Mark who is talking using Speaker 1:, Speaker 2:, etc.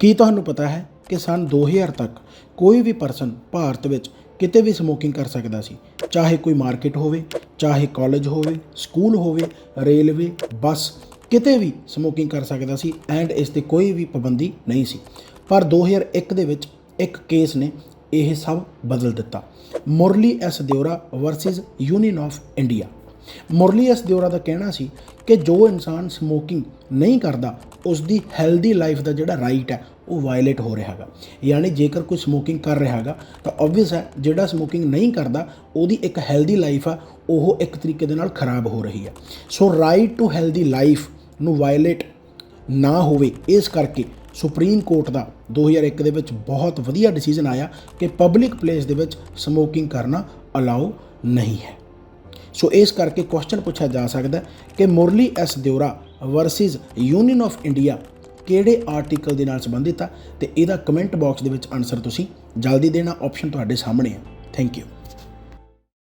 Speaker 1: ਕੀ ਤੁਹਾਨੂੰ ਪਤਾ ਹੈ ਕਿ ਸਨ 2000 ਤੱਕ ਕੋਈ ਵੀ ਪਰਸਨ ਭਾਰਤ ਵਿੱਚ ਕਿਤੇ ਵੀ ਸਮੋਕਿੰਗ ਕਰ ਸਕਦਾ ਸੀ? ਚਾਹੇ ਕੋਈ ਮਾਰਕੀਟ ਹੋਵੇ, ਚਾਹੇ ਕਾਲਜ ਹੋਵੇ ਸਕੂਲ ਹੋਵੇ ਰੇਲਵੇ ਬੱਸ ਕਿਤੇ ਵੀ ਸਮੋਕਿੰਗ ਕਰ ਸਕਦਾ ਸੀ ਐਂਡ ਇਸ ਤੇ ਕੋਈ ਵੀ ਪਾਬੰਦੀ ਨਹੀਂ ਸੀ। ਪਰ 2001 ਦੇ ਵਿੱਚ ਇੱਕ ਕੇਸ ਨੇ ਇਹ ਸਭ ਬਦਲ ਦਿੱਤਾ। Murli S Deora versus Union of India. Murli S Deora ਦਾ ਕਹਿਣਾ ਸੀ ਕਿ ਜੋ ਇਨਸਾਨ ਸਮੋਕਿੰਗ ਨਹੀਂ ਕਰਦਾ ਉਸ ਦੀ ਹੈਲਦੀ ਲਾਈਫ ਦਾ ਜਿਹੜਾ ਰਾਈਟ ਹੈ, ਉਹ ਵਾਇਲੇਟ ਹੋ ਰਿਹਾ ਹੈਗਾ। ਯਾਨੀ ਜੇਕਰ ਕੋਈ ਸਮੋਕਿੰਗ ਕਰ ਰਿਹਾ ਹੈਗਾ, ਤਾਂ ਆਬਵੀਅਸ ਹੈ, ਜਿਹੜਾ ਸਮੋਕਿੰਗ ਨਹੀਂ ਕਰਦਾ, ਉਹਦੀ ਇੱਕ ਹੈਲਦੀ ਲਾਈਫ ਆ, ਉਹ ਇੱਕ ਤਰੀਕੇ ਦੇ ਨਾਲ ਖਰਾਬ ਹੋ ਰਹੀ ਹੈ। So right to healthy life ਨੂੰ ਵਾਇਲੇਟ ਨਾ ਹੋਵੇ, ਇਸ ਕਰਕੇ ਸੁਪਰੀਮ ਕੋਰਟ ਦਾ 2001 ਦੇ ਵਿੱਚ ਬਹੁਤ ਵਧੀਆ ਡਿਸੀਜਨ ਆਇਆ ਕਿ ਪਬਲਿਕ ਪਲੇਸ ਦੇ ਵਿੱਚ ਸਮੋਕਿੰਗ ਕਰਨਾ ਅਲਾਉ ਨਹੀਂ ਹੈ। ਸੋ ਇਸ ਕਰਕੇ ਕੁਐਸਚਨ ਪੁੱਛਿਆ ਜਾ ਸਕਦਾ ਕਿ Murli S Deora versus Union of India ਕਿਹੜੇ ਆਰਟੀਕਲ ਦੇ ਨਾਲ ਸੰਬੰਧਿਤ ਆ? ਤੇ ਇਹਦਾ ਕਮੈਂਟ ਬਾਕਸ ਦੇ ਵਿੱਚ ਆਨਸਰ ਤੁਸੀਂ ਜਲਦੀ ਦੇਣਾ ਆਪਸ਼ਨ ਤੁਹਾਡੇ ਸਾਹਮਣੇ ਆ। Thank you